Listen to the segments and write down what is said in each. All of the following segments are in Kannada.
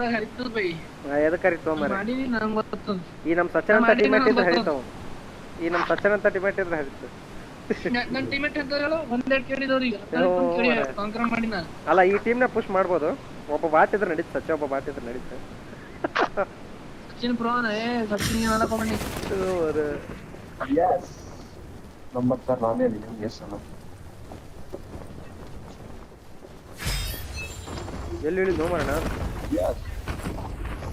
ಅದ್ರಾಗ ಹರಿತದ ಬೈ. ಎದಕ್ಕೆ ಕರಿತಾವ ಮರ ಮಾಡೀನಿ ನಂಗೆ ಗೊತ್ತದ ಈ ನಮ್ಮ ಸಚ್ಚನ್ ಅಂತ ಟಿಮೇಟ್ ಇದ್ರೆ ಹರಿತಾವ ಈ ನಮ್ಮ ಅಂತ ಟಿಮೇಟ್ ಇದ್ರೆ ಹರಿತು ನನ್ನ ಟೀಮೇಟ್ ಅಂತ ಹೇಳು ಒಂದೆರಡು ಕೇಳಿದವ್ರು ಈಗ. ಕಾಂಕ್ರ ಮಾಡಿ ನಾನು ಅಲ್ಲ ಈ ಟೀಮ್ನ ಪುಷ್ ಮಾಡ್ಬೋದು. ಒಬ್ಬ ಬಾಟ್ ಇದ್ರೆ ನಡೀತು ಸಚಿನ್ ಒಬ್ಬ ಬಾಟ್ ಇದ್ರೆ ನಡೀತು. ಸಚಿನ್ ಪ್ರೋನ ಏ ಸಚಿನ್ ಏನಲ್ಲ ಬನ್ನಿ. ಎಸ್ ನಂಬರ್ ಸರ್ ನಾನೇ ಇದೀನಿ ಎಸ್ ಅಣ್ಣ ಎಲ್ಲಿ ಹೇಳಿದ್ದು ಮರಣ ಎಸ್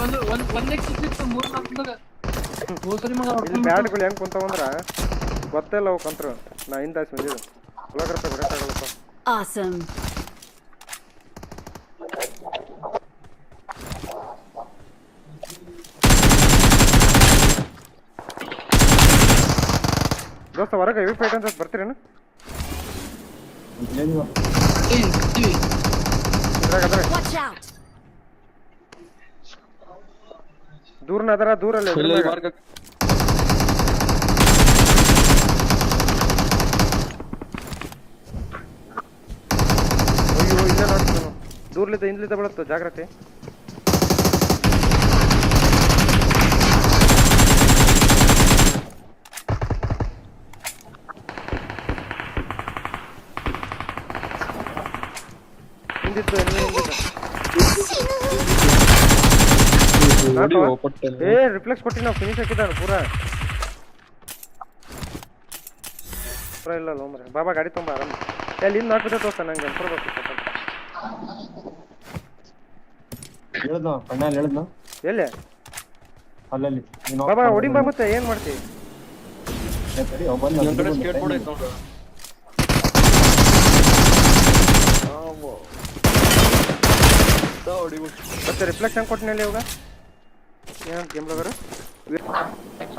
ಒಂದು ಒಂದು ಒಂದೇ ಸಿಕ್ಕಿತ್ತು ಮೂರ್ನಾಲ್ಕದಾಗ ಹೋಸರಿ ಮಗ ಇಲ್ಲಿ ಹೊಡ್ಕೊಂಡ್ಬಿಟ್ಟು. ಬ್ಯಾಟ್ಗಳು ಹೆಂಗ್ ಕುಂತಾವಂದ್ರ ಗೊತ್ತಿಲ್ಲ ಅವು ಕಂತ್ರು ನಾ ಹಿಂದಾಸಿ ಬಂದಿದ್ದು ಒಳಗರಪ್ಪ ಬಿಡಕ್ಕಾಗಲ್ಲಪ್ಪ Awesome. ದೋಸ್ತ ಹೊರಗೆ ಹೆವಿ ಫೈಟ್ ಅಂತ ಬರ್ತೀರೇನು. ಇದ್ರಾಗ ಅದ್ರ Watch out. ದೂರನ ಅದರ ದೂರಲ್ಲಿ ಅಯ್ಯೋ ಇಲ್ಲ ನೋಡ್ತಾನು ದೂರ್ಲಿದ್ದ ಹಿಂದ್ಲಿದ್ದ ಬೀಳುತ್ತ? ಜಾಗ್ರತೆ. ಏ ರಿಫ್ಲೆಕ್ಸ್ ಕೊಟ್ಟಿ ನಾವು ಫಿನಿಶ್ ಹಾಕಿದ್ದಾನೆ ಪೂರಾ. ಪೂರಾ ಇಲ್ಲ ಲೋ ಮರೆ ಬಾಬಾ ಗಾಡಿ ತುಂಬ ಆರಾಮ. ಎಲ್ಲಿ ಹಿಂದೆ ಹಾಕಿದೆ ತೋರ್ಸ ನಂಗೆ ಅನ್ಕೊಡ್ಬೇಕು ಹೇಳಿದ್ನ ಕಣ್ಣಲ್ಲಿ ಹೇಳಿದ್ನ? ಎಲ್ಲಿ? ಅಲ್ಲಲ್ಲಿ ಬಾಬಾ ಹೊಡಿ ಬಾ ಮತ್ತೆ ಏನ್ ಮಾಡ್ತಿ ಏ, ಸರಿ ಅವ್ ಬಂದ ಇನ್ನೊಂದ್ ಕಡೆ ಸ್ಕೇಟ್ ಬೋರ್ಡ್ ಐತೆ ನೋಡು ಮತ್ತೆ ರಿಫ್ಲೆಕ್ಷನ್ ಹೆಂಗ್ ಕೊಟ್ಟಿನಲ್ಲಿ ಇವಾಗ? ಏನಂತ ಗೇಮ್ ಲಗರು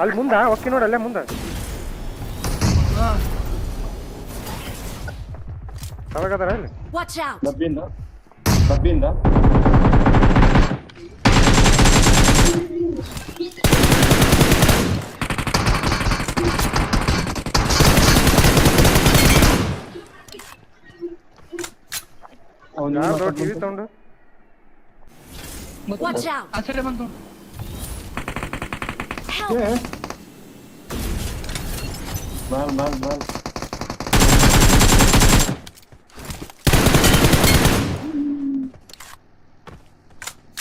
ಅಲ್ಲಿ ಮುಂದ? ಓಕೆ ನೋಡಿ ಅಲ್ಲೇ ಮುಂದ. ಹಾ ಇಲ್ಲಿ Watch out. ಡಬ್ಬಿಂದ? ಡಬ್ಬಿಂದ? ಅವ್ನು ಟಿವಿ ತಗೊಂಡು Watch out! Help! Yeah. Mal, mal, mal.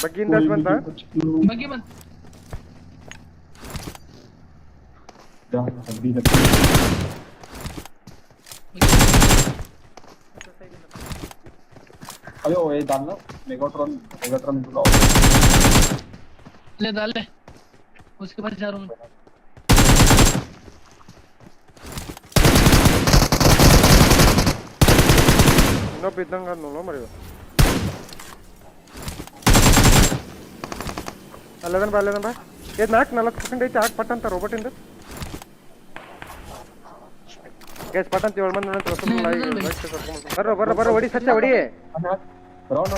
Mag-indas man ta? Mag-indas. Dahil na sabi ಇದಲ್ಲ ಮೆಗಾಟ್ರಾನ್ ಮೆಗಾಟ್ರಾನ್ ले डाल ले उसके पास जा रहा हूँ मैं। ಇನ್ನೊಬ್ಬ ಇದ್ದಂಗ ಅದ್ ನೋಡೋ ಮರಿ ಅಲ್ಲದನ್ ಬಾ ಅಲ್ಲದನ್ ಬಾ ಇದು ನಾಲ್ಕು ನಲ್ವತ್ತು ಸೆಕೆಂಡ್ ಐತಿ ಹಾಕಿ ಪಟ್ ಅಂತ ರೋಬೋಟಿಂದ ಗೈಸ್ ಪಟ್ ಅಂತ ಏಳು ಮಂದಿ ನೋಡಂತ ಬರ್ರೋ ಬರ್ರೋ ಬರ್ರೋ ಹೊಡಿ ಸಚ್ಚ ಹೊಡಿ ನೋಡಿ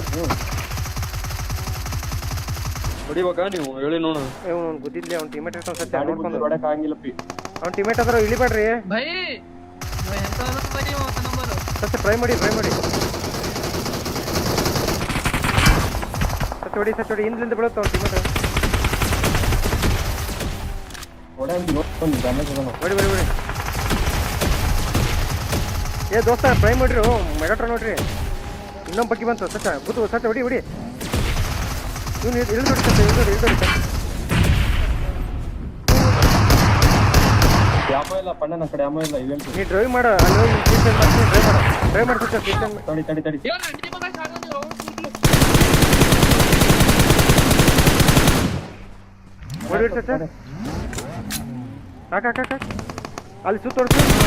ಹೊಡಿಬೇಕಾ? ನೀವು ಹೇಳಿ ನೋಡ ಅವ್ನು ಗೊತ್ತಿದ್ಲಿ ಅವ್ನ ಟೀಮೇಟ್ ಇರ್ತಾನ ಸತ್ಯ ಗಾಡಿ ಆಗಂಗಿಲ್ಲ ಪಿ. ಅವ್ನ ಟೀಮೇಟ್ ಅದ್ರ ಇಳಿಬೇಡ್ರಿ. ಭೈ ನಂಬರ್. ಟ್ರೈ ಮಾಡಿ ಟ್ರೈ ಮಾಡಿ. ಸತ್ಯ ಹೊಡಿ ಹಿಂದ್ಲಿಂದ ಬೀಳುತ್ತೆ ಅವ್ನ ಟೀಮೇಟ್ ಒಂದು ಡ್ಯಾಮೇಜ್ ಅದ ನೋಡಿ. ಹೊಡಿ ಏ ದೋಸ್ತ ಟ್ರೈ ಮಾಡ್ರಿ ಮೆಗಾಟ್ರ ನೋಡ್ರಿ. ಇನ್ನೊಂದು ಬಗ್ಗೆ ಬಂತು. ಸಚ್ಚ ಬುದ್ದು ಸಚ್ಚ ಹೊಡಿ ಹೊಡಿ. ಇವ್ನು ಇಳಿದು ನೋಡಿ ಸಚ್ಚ ಇಳಿದು ಇಳಿದು ನೋಡಿ ಸಚ್ಚ ಯಾಮೋ ಇಲ್ಲ ಪಣ್ಣನ ಕಡೆ ಯಾಮೋ ಇಲ್ಲ ಇವೆಂಟ್ ನೀ ಡ್ರೈವ್ ಮಾಡ ಅಲ್ಲಿ ಹೋಗಿ ಡ್ರೈವ್ ಮಾಡ. ಟ್ರೈ ಮಾಡಿ ಸಚ್ಚ ಸಿಸ್ಟಮ್ ತಡಿ ತಡಿ ತಡಿ. ಸಚ್ಚ ಹಾಕ ಹಾಕ ಅಲ್ಲಿ ಸುತ್ತ ಹೊಡ್ಸು ದೂರ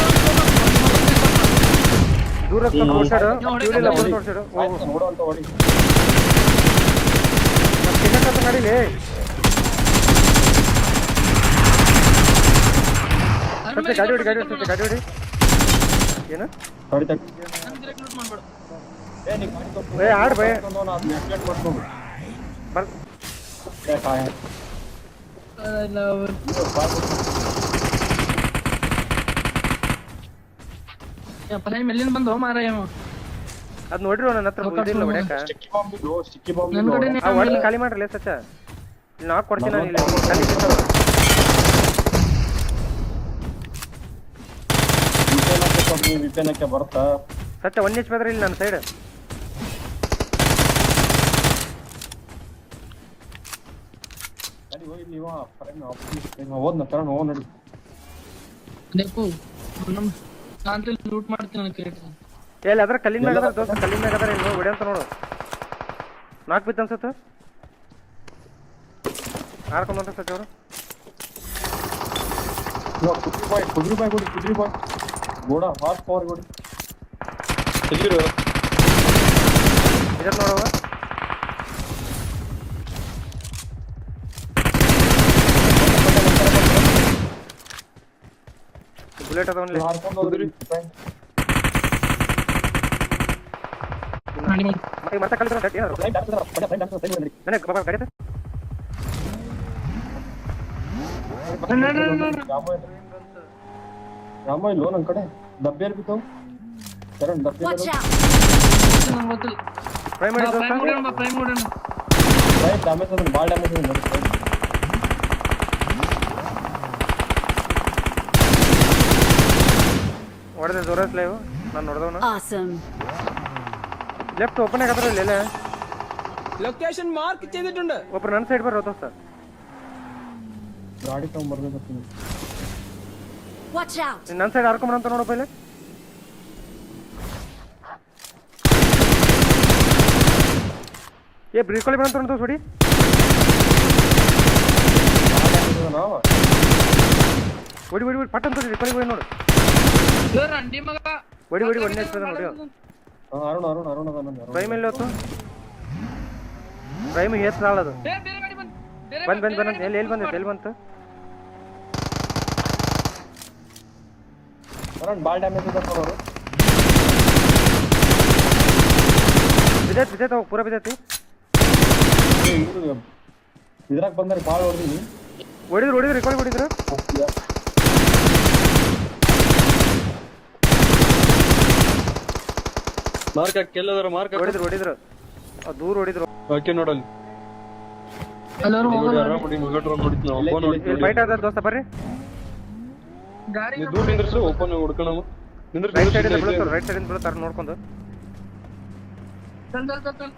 ತೋರ್ಸಾಡು ಇವ್ರಿಲ್ಲ ಬಂದು ತೋರ್ಸಾಡು ಹೋಗು ಆಯ್ತು, ನೋಡು ಅಂತ ಹೊಡಿ ನಮ್ಮ ಕಿನ್ನಕ್ಕಂತ ನಡೀಲಿ. ಗಾಡಿ ಹೊಡಿ ಗಾಡಿ ಹೊಡಿ ಗಾಡಿ ಹೊಡಿ. ಏನು? ಏ ಆಡ್ ಬೇ. ಬರ್ ಪ್ರೈಮ್ ಎಲ್ಲಿಂದ ಬಂದು ಮಾರಾಯ ಅವ? ಅದ್ ನೋಡ್ರಿ ನನ್ನ ಹತ್ರ ಇದಿಲ್ಲ ಹೊಡ್ಯಾಕ ಆ ಖಾಲಿ ಮಾಡ್ರಲ್ಲ ಸಚ್ಚ ಇಲ್ಲಿ ನಾಕ್ ಕೊಡ್ತೀನಿ ನಾನು ಇಲ್ಲಿ. ಖಾಲಿ ಸಿಗ್ತಾವ ವಿಪೇನಕ್ಕೆ ಬರ್ತಾ. ಸಚ್ಚ ಒನ್ ಎಚ್ ಪಿ ಇಲ್ಲಿ ನನ್ನ ಸೈಡ್ ತಡಿ ಹೋಗಿ ನೀವು ಫ್ರೆಂಡ್ ಆಫೀಸ್ ಹೋದ್ನ ತರ ಹೋಗ್ ನಡಿ. ಬೇಕು ನಮ್ ಶಾಂತಿ ಲೂಟ್ ಮಾಡ್ತೀನಿ ನಾನು ಕೇಳ್ತೀನಿ ಎಲ್ಲಿ ಅದ್ರ ಕಲ್ಲಿನ ಮ್ಯಾಗ ಅದ್ರ ದೋಸ್ತ ಕಲ್ಲಿನ ಮ್ಯಾಗ ಅದ್ರ ಇಲ್ಲಿ ಹೊಡಿ ಅಂತ ನೋಡು. ನಾಲ್ಕು ಬಿತ್ತು ಅನ್ಸತ್ತ? ಆಡ್ಕೊಂಡ್ ಹೊಂಟ ಸಚ್ಚ ಅವರು? ಇವಾಗ ಕುದ್ರಿ ಬಾಯ್ ಕುದ್ರಿ ಬಾಯ್ ಕೊಡಿ ಕುದ್ರಿ ಬಾಯ್. ಗೋಡ ಹಾರ್ಸ್ ಪವರ್ ಕೊಡಿ. ಎಲ್ಲಿರು ಇದನ್ನ ನೋಡವ ಬುಲೆಟ್ ಅದಾವನ್ಲಿ ಹಾರ್ಕೊಂಡು ಮಗ. ಮತ್ತೆ ಮತ್ತೆ ಕಲಿತ್ರ ಡಟ್ ಏನಾದ್ರು? ಹಾಕ್ತಾರ ಹಾಕ್ತಾರ ಬಂದ್ರಿ ನನಗೆ ಬಾಬಾ. ರಾಮ ಇಲ್ಲೋ ನನ್ ಕಡೆ? ಡಬ್ಬೆ ಬಿದ್ದಾವ್? ಕರಣ್ ಡಬ್ಬೆ ಪ್ರೈಮ್ ಮಾಡಿ ಪ್ರೈಮ್ ಮಾಡಿ ಪ್ರೈಮ್ ಹೊಡೆಯೋಣ ಡ್ಯಾಮೇಜ್ ಅಂದ್ರೆ ಭಾಳ ಡ್ಯಾಮೇಜ್ ನೋಡಿ ಹೊಡೆದ ಜೋರ ಸ್ಲೈವ್ ನಾನು ನೋಡ್ದವನ Awesome. ಲೆಫ್ಟ್ ಓಪನ್ ಆಗದ್ರ ಇಲ್ಲ ലൊക്കേഷൻ മാർക്ക് ചെയ്തിട്ടുണ്ട് ಒಬ್ರು ನನ್ನ ಸೈಡ್ ಬರೋ ದೋಸ್ತ ಗಾಡಿ ತಗೊಂಡ್ಬರ್ಬೇಕು Watch out! ನೀನ್ ನನ್ನ ಸೈಡ್ ಹಾರ್ಕೊಂಬ ಅಂತ ನೋಡಪ್ಪ ಇಲ್ಲಿ ಏ ಬ್ರೀಕೊಳಿ ಬಂತ ನೋಡ್ತಾವ ಸುಡಿ ನಾವು ಹೊಡಿ ಹೊಡಿ ಹೊಡಿ ಪಟ್ ಅಂತ ರಿಕೊಳಿ ಹೋಗಿ ನೋಡು ಏ ರಂಡಿ ಮಗ ಹೊಡಿ ಹೊಡಿ ಒಳ್ಳೆ ನೋಡಿ ಹಾ, ಅರುಣ್ ಅರುಣ್ ಅರುಣ್ ಅದ ಅರುಣ್ ಪ್ರೈಮ್ ಎಲ್ಲಿ ಹೋತು? ಪ್ರೈಮ್ ಹೇತ್ ಸಾಲದು ಅದು ಬಂದ್ ಬೇರೆ ಬಂದ್ ಬಂದ್ ಎಲ್ಲಿ ಎಲ್ಲಿ ಬಂದೈತೆ ಎಲ್ಲಿ ಬಂತು? ಅರುಣ್ ಭಾಳ ಡ್ಯಾಮೇಜ್ ಅದ ಅವರು ಬಿದ್ದೈತಿ ಬಿದ್ದೈತೆ ಅವಾಗ ಪೂರ ಬಿದ್ದೈತಿ. ಇದ್ರಾಗ ಬಂದ್ರೆ ಭಾಳ ಹೊಡ್ದೀನಿ. ಹೊಡಿದ್ರು ಹೊಡಿದ್ರು ರೆಕಾರ್ಡ್ ಹೊಡಿದ್ರು. ಮಾರ್ಕ್ ಹಾಕಿ ಎಲ್ಲದಾರ ಮಾರ್ಕ್ ಹೊಡಿದ್ರು ಹೊಡಿದ್ರು. ಆ ದೂರ ಹೊಡಿದ್ರು. ಓಕೆ ನೋಡಲ್ಲಿ. ಎಲ್ಲರೂ ನೋಡಿ ಹೋಗೋಣ ನೋಡಿ ಮುಗಟ್ರ ನೋಡಿದ್ ನಾವು ಓಪನ್ ಹೊಡಿತೀವಿ ನೋಡಿ ಫೈಟ್ ಆದ ದೋಸ್ತ ಬರ್ರಿ. ಗಾಡಿ ದೂರ ನಿಂದ್ರಸು ಓಪನ್ ಹುಡ್ಕೋಣ ನಿಂದ್ರ ರೈಟ್ ಸೈಡ್ ಇಂದ ಬೀಳ್ತಾರ ರೈಟ್ ಸೈಡ್ ಇಂದ ಬೀಳ್ತಾರ ನೋಡ್ಕೊಂಡು. ಚಲ್ ಚಲ್ ಚಲ್ ಚಲ್.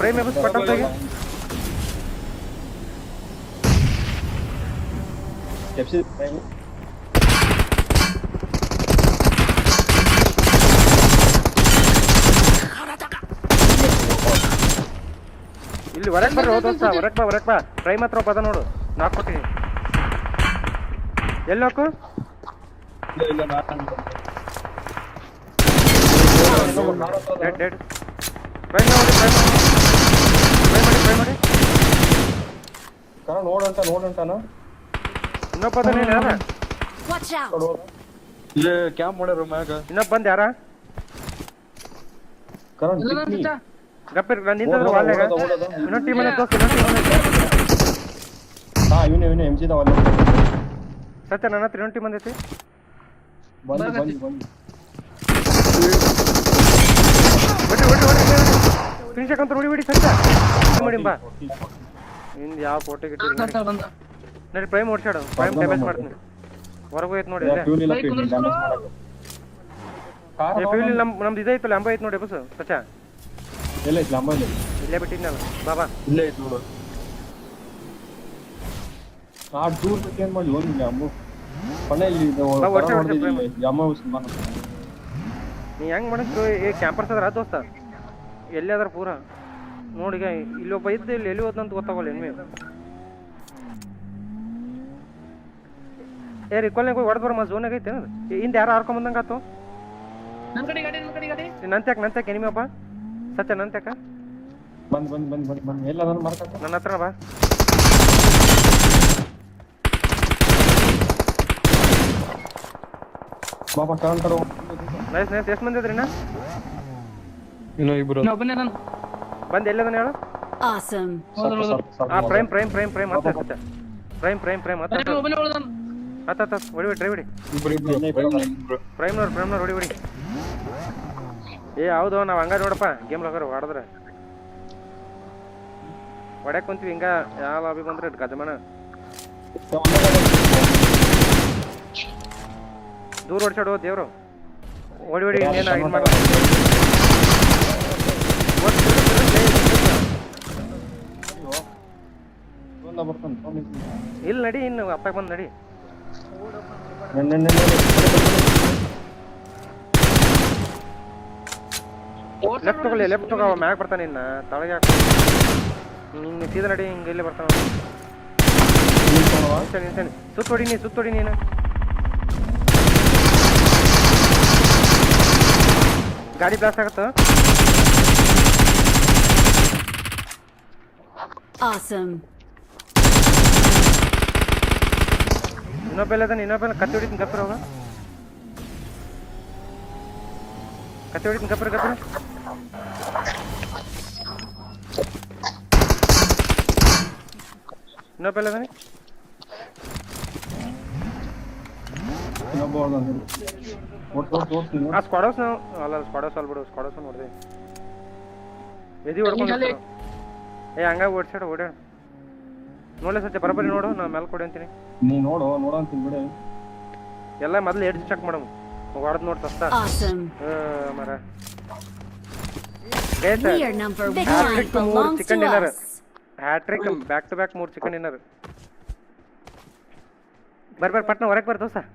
ಪ್ರೈಮ್ ಎಬಸ್ ಪಟ್ ಅಂತ ಹೋಗಿ ಎಫ್ಸಿ ಇಲ್ಲಿ ಹೊರಕ್ ಬರ್ರಿ ದೋಸ್ತ ಹೊರಕ್ ಬಾ ಹೊರಕ್ ಬಾ ಟ್ರೈ ಮಾತ್ರ ಪದ ನೋಡು. ನಾಕ್ ಕೊಟ್ಟಿನಿ ಎಲ್ಲಿ ಹಾಕು ಇಲ್ಲ ಇಲ್ಲ ನಾನು ಡೆಡ್ ಡೆಡ್ ಟ್ರೈ ಮಾಡಿ ಟ್ರೈ ಮಾಡಿ. ಟ್ರೈ ಮಾಡಿ ಟ್ರೈ ಮಾಡಿ. ಕಣ ನೋಡಂತ ನೋಡಂತಾನ ಇನ್ನೊಬ್ಬ ಅದಾನ ಇಲ್ಲಿ ಯಾರ? ಇಲ್ಲೇ ಕ್ಯಾಂಪ್ ಮಾಡ್ಯಾರ ಮ್ಯಾಗ ಇನ್ನೊಬ್ಬ ಬಂದ್ ಯಾರ? ಕರಣ್ ಗಪ್ಪಿರ್ ನಾನು ನಿಂತಂದ್ರೆ ವಾಲ್ಯಾಗ. ಇನ್ನೊಂದು ಟೀಮ್ ಅನ್ನ ದೋಸ್ತ ಇನ್ನೊಂದು ಟೀಮ್ ಅನ್ನ ಹಾ ಇವನೇ ಇವನೇ ಎಂ ಜಿ ಸತ್ಯ ನನ್ನ ಹತ್ರ ಇನ್ನೊಂದು ಟೀಮ್ ಬಂದೈತಿ. ಬಂದು ಬಂದು ಬಂದು ಹೊಡಿ ಹೊಡಿ ಬಿಡಿ ಫಿನಿಶ್ ಅಂತ ಹೊಡಿ ಬಿಡಿ ಸತ್ಯ ಮಾಡಿ ಬಾ. ಇಂದ ಯಾವ ಫೋಟೋ ಗಿಟ್ಟಿ ನಡಿ ಪ್ರೈಮ್ ಓಡ್ಸಾಡು. ಪ್ರೈಮ್ ಡ್ಯಾಮೇಜ್ ಮಾಡ್ತೀನಿ. ಹೊರಗೆ ಹೋಯ್ತು ನೋಡಿ ಫ್ಯೂಲ್ ನಮ್ಮ ನಮ್ದು ಇದೈತಲ್ಲ ಅಂಬ ಐತ್ ನೋಡಿ ಬಸ್ ಸಚ್ಚ ಎಲ್ಲ ಐತಿ ಲಂಬ ಇಲ್ಲ. ಇಲ್ಲೇ ಬಿಟ್ಟಿದ್ನಲ್ಲ ಬಾಬಾ ಇಲ್ಲೇ ಇತ್ತು ನೋಡು. ಆ ಟೂರ್ ಏನ್ ಮಾಡಿ ಹೋಗಿ ಅಮ್ಮ. ಮನೆಯಲ್ಲಿ ಇಲ್ಲಿ ಅಮ್ಮ ಉಸ್ಮಾನ್ ನೀ ಹೆಂಗ್ ಮಾಡಿಸ್ತು ಏ ಕ್ಯಾಂಪರ್ಸ್ ಅದ್ರ ದೋಸ್ತ? ಎಲ್ಲಿ ಅದ್ರ ಪೂರ ನೋಡಿಗ ಇಲ್ಲೊಬ್ಬ ಇದ್ದ ಇಲ್ಲಿ ಎಲ್ಲಿ ಹೋದ್ನಂತ ಗೊತ್ತಾಗಲ್ಲ ಎನ್ಮಿ ಏ ರಿಕಾಲ್ನಾಗ ಹೋಗಿ ಹೊಡೆದ್ ಬರಮ್ಮ ಝೋನಾಗ ಐತೆ ಹಿಂದೆ ಯಾರು ಹಾರ್ಕೊಂಬಂದಂಗ ಆತು ನನ್ ಕಡೆ ಗಾಡಿ ನನ್ ಕಡೆ ಗಾಡಿ. ನಂತ್ಯಾಕ ನಂತ್ಯಾಕ ಎನಿಮಿ ಒಬ್ಬ ಸತ್ಯ ನಂತ್ಯಾಕ ಬಂದ್ ಬಂದ್ ಬಂದ್ ಬಂದ್ ಬಂದ್. ಎಲ್ಲ ಮಾರ್ಕತ್ತ ನನ್ನ ಹತ್ರ ಬಾ. ಬಾಬಾ ಕಾಂತಾರ ನೈಸ್ ನೈಸ್ ಎಷ್ಟು ಮಂದಿ ಇದ್ರಿನ ಇನ್ನೂ? ಇಬ್ರು. ನಾ ಒಬ್ಬನೇ ನಾನು. ಬಂದು ಎಲ್ಲದನ್ನ ಹೇಳು? ಹೋದ್ರು ಆ ಪ್ರೈಮ್ ಪ್ರೈಮ್ ಪ್ರೈಮ್ ಪ್ರೈಮ್ ಹತ್ತ ಸತ್ಯ ಪ್ರೈಮ್ ಪ್ರೈಮ್ ಪ್ರೈಮ್ ಹತ್ತ ನಾನು ನಾನು. ಹತ್ತ ಹತ್ತ ಹೊಡಿ ಡ್ರೈವ್ ಹೊಡಿ. ಇಬ್ರು ಪ್ರೈಮ್ನವ್ರು ಪ್ರೈಮ್ನವ್ರು ಹೊಡಿ ಹೊಡಿ. ಏ ಹೌದು ನಾವು ಹಂಗ ನೋಡಪ್ಪ ಗೇಮ್ ಲಗರ್ ಹೊಡೆದ್ರೆ ಹೊಡ್ಯಾಕ್ ಕುಂತೀವಿ ಹಿಂಗ ಯಾವ ಲಾಬಿ ಬಂದ್ರೆ ಗಜಮನ ದೂರ ಹೊಡ್ಸಾಡು ದೇವ್ರು ಓಡಿ ಓಡಿ ಇನ್ನೇನ ಇದು ಮಾಡ ಇಲ್ಲ ನಡಿ ಇನ್ನು ಅಪ್ಪ ಬಂದು ನಡಿ ಲೆಫ್ಟ್ ತಗೊಳ್ಳಿ ಲೆಫ್ಟ್ ತಗೋ ಮ್ಯಾಗ ಬರ್ತಾನೆ ಇನ್ನ. ತಳಗೆ ಹಾಕು ಹಿಂಗೆ ಸೀದ ನಡಿ ಹಿಂಗೆ ಇಲ್ಲೇ ಬರ್ತಾನ ನಿಂತಾನೆ ಸರಿ ಸುತ್ತ ಹೊಡಿ ನೀ ಸುತ್ತ ಹೊಡಿ ನೀನು. ಗಾಡಿ ಬ್ಲಾಸ್ಟ್ ಆಗತ್ತ? Awesome. ಇನ್ನೊಬ್ಬ ಅದಾನ ಇನ್ನೊಬ್ಬ ಕತ್ತಿ ಹೊಡಿತೀನಿ ಗಪ್ಪರ ಹೋಗ ಕತ್ತಿ ಹೊಡಿತೀನಿ ಗಪ್ಪರ ಗಪ್ಪರ ಇನ್ನೊಬ್ಬ ಅದಾನೆ ಆ ಸ್ಕ್ವಾಡೋಸ್ ನಾವು ಅಲ್ಲ ಸ್ಕ್ವಾಡೋಸ್ ಅಲ್ಲಿ ಬಿಡು ಸ್ಕ್ವಾಡೋಸ್ ನೋಡಿದೆ ಎದಿ ಹೊಡ್ಕೊಂಡು. ಏ ಹಂಗ ಓಡ್ಸಾಡ ಓಡಾಡ ನೋಡ್ಲಿ ಸತ್ಯ ಬರಬರಿ ನೋಡು ನಾ ಮೇಲೆ ಕೊಡಿ ಅಂತೀನಿ ನೀ ನೋಡು ನೋಡೋ ಅಂತೀನಿ ಬಿಡಿ ಎಲ್ಲ ಮೊದ್ಲು ಎಡ್ಜ್ ಚೆಕ್ ಮಾಡಮ್ ಹೊಡೆದ್ ನೋಡಿ ಸಸ್ತ Awesome. ಮರ We are number one. Hat-trick to ಮೂರ್ chicken dinner. us. Hattrick back to back ಮೂರು ಚಿಕನ್ ಡಿನ್ನರ್ ಬರ್ರಿ ಬರ್ರಿ ಪಟ್ನ ಹೊರಗೆ ಬರ್ರಿ ದೋಸ್ತ